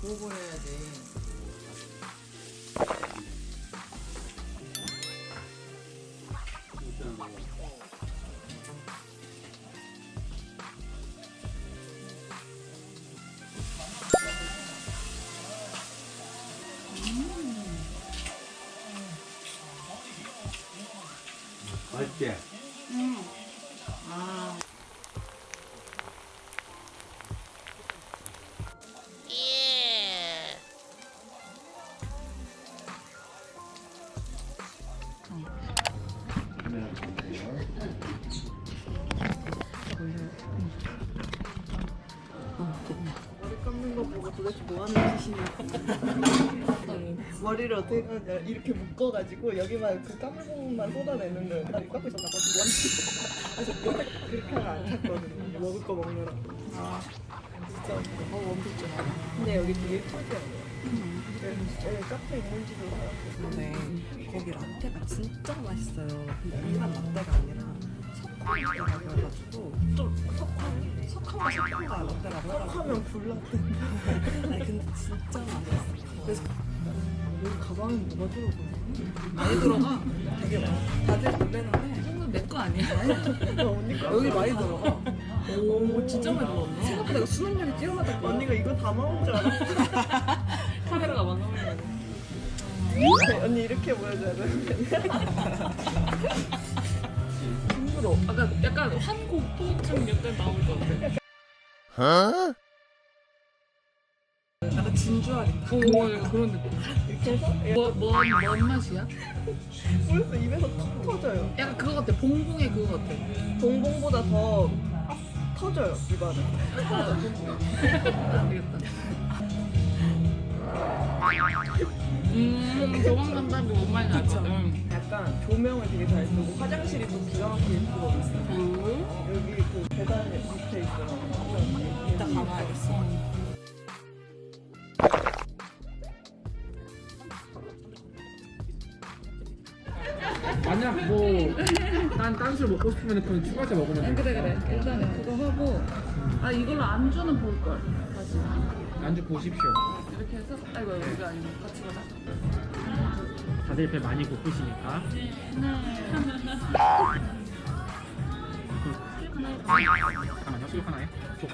부어버려야지. 맛있지? 감는 거 보고 도대체 뭐 하는 짓이냐. 머리를 어떻게 하냐. 이렇게 묶어가지고 여기만 그 부분만 쏟아내는 거예요. 나 이거 깎고 하는 짓이야. 그래서 옆에 그렇게 하면 안 찼거든요. 먹을 거 먹느라. 아, 진짜. 어, 좋아. 근데 여기 되게 예쁘죠? 여기 카페 있는지도 알았어요. 네, 거기 라떼가 진짜 맛있어요. 근데 일반 라떼가 아니라 석화 라떼라고 해가지고 좀 석화? 석화가 석화가 라떼라고 해가지고 하면 불났대. 아니 근데 진짜 맛있어요. 그래서 여기 가방에 뭐가 들어가요? 많이 들어가. 되게 많아. 다들 놀래는데 이건 내거 아니야? 여기 많이 들어가. 오, 진짜 많이 들어갔네. 생각보다 이거 수능률이 뛰어나다. 언니가 이거 다 먹은 줄 알았어. 카메라가 만나면 언니 이렇게 보여줘야 되 는데. 힘들어. 아까 약간 환공포증 약간 나올 것 같아. 약간 진주알인가? 오, 그런 느낌. 이렇게 해서 뭐, 뭐, 뭔 맛이야? 벌써 입에서 턱 터져요. 약간 그거 같아. 봉봉의 그거 같아. 봉봉보다 더 터져요 입안에. 안 되겠다. 음, 도망간다는 게뭔 말인지 알거든. 약간 조명을 되게 잘 쓰고 화장실이 또 기가 막히게 예쁘고 있어요. 음. 여기 그 계단 밑에 있어요. 이따 가봐야겠어. 만약 뭐딴 딴술 먹고 싶으면 그건 추가해서 먹으면 돼. 그래, 그래. 일단은 그거 하고. 아, 이걸로 안주는 볼걸. 다시. 안주 보십시오. 이렇게 해서. 아이고, 이거 아니면 같이 가자. 다들 배 많이 고프시니까. 잠깐만요. 수육 하나에. 쏙.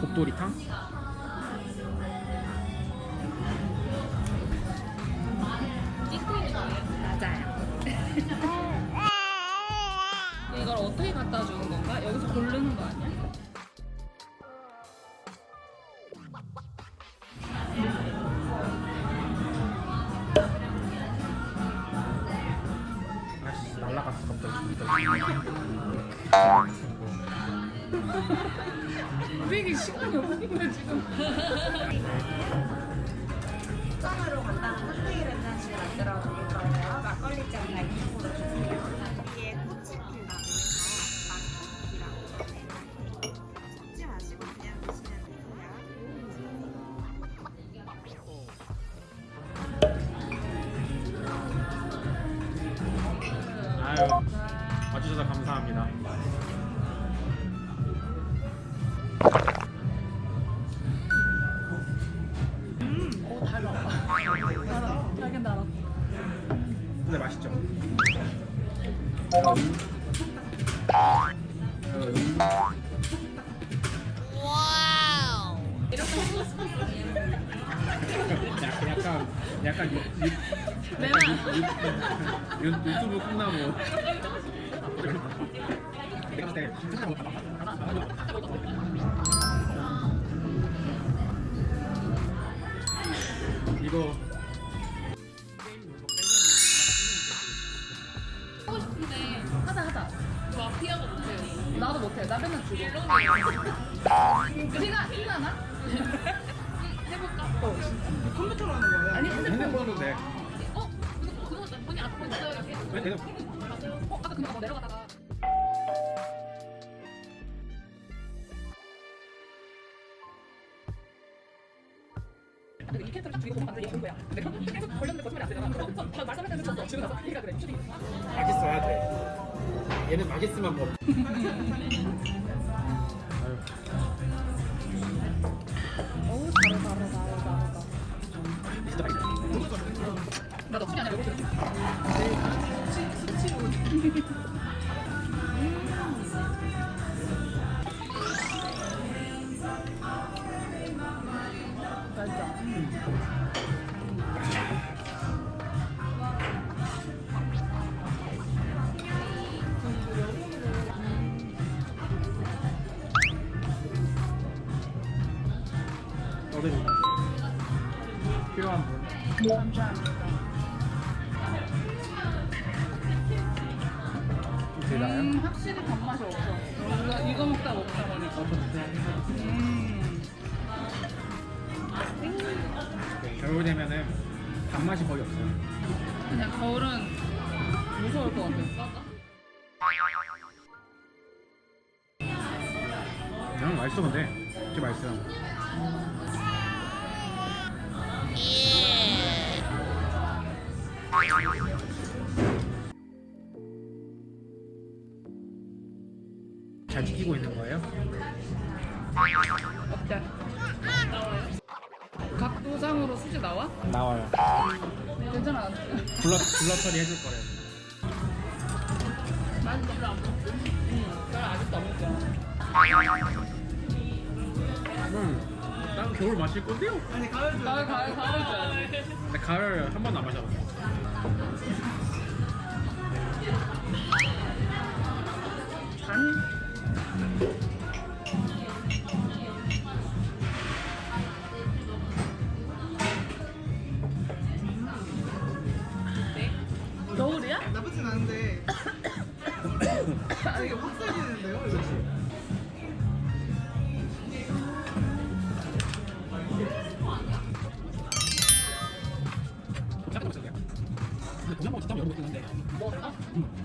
곱돌이탕. 되게 시간이 없는데 지금. 짠으로 간단한 칵테일 한 잔씩 만들어 드릴 거예요. 막걸리 잔 달걀으로 주세요. 달아. 달긴 달아. 근데 맛있죠? 약간 약간 약간 유, 유, 약간 유, 유, 유, 유 튜브 끝나고 우리가 일어나? 해볼까? 컴퓨터로 하는 거예요? 아니 핸드폰. 핸드폰으로 돼. 어? 그거 그거 본이 앞으로 있어야지. 왜 내가 어 아까 그거 내려가다가. 근데 이 캐릭터를 딱 죽이고 보면 안 돼. 얘 거야. 내가 계속 걸렸는데 거짓말이 안 되잖아. 그래서 다 때는 쳤어. 집에 가서 얘가 그래. 슈팅. 아기 써야 돼. 얘는 맛있으면 먹. 어른이 필요한 분. 좀 되나요? 음 확실히 단맛이 없어 뭔가 이거 먹다 먹다 보니까 음 네, 겨울 되면은 단맛이 거의 없어요. 그냥 겨울은 무서울 것 같아 그냥 맛있어 근데 진짜 맛있어요. 잘 지키고 있는 거예요? 어때? 각도상으로 수지 나와? 나와요. 괜찮아. 블러 블러 처리 해줄 거래요. 난 별로 안 먹지 응 별로 아직도 안 먹어 음, 난 겨울 마실 건데요? 아니 가을 가을 가을 가을 줄 근데 아, 가을 한 번도 안 마셔봤어요. 단? 겨울이야? 나쁘진 않은데 되게 확 살리는데요 이거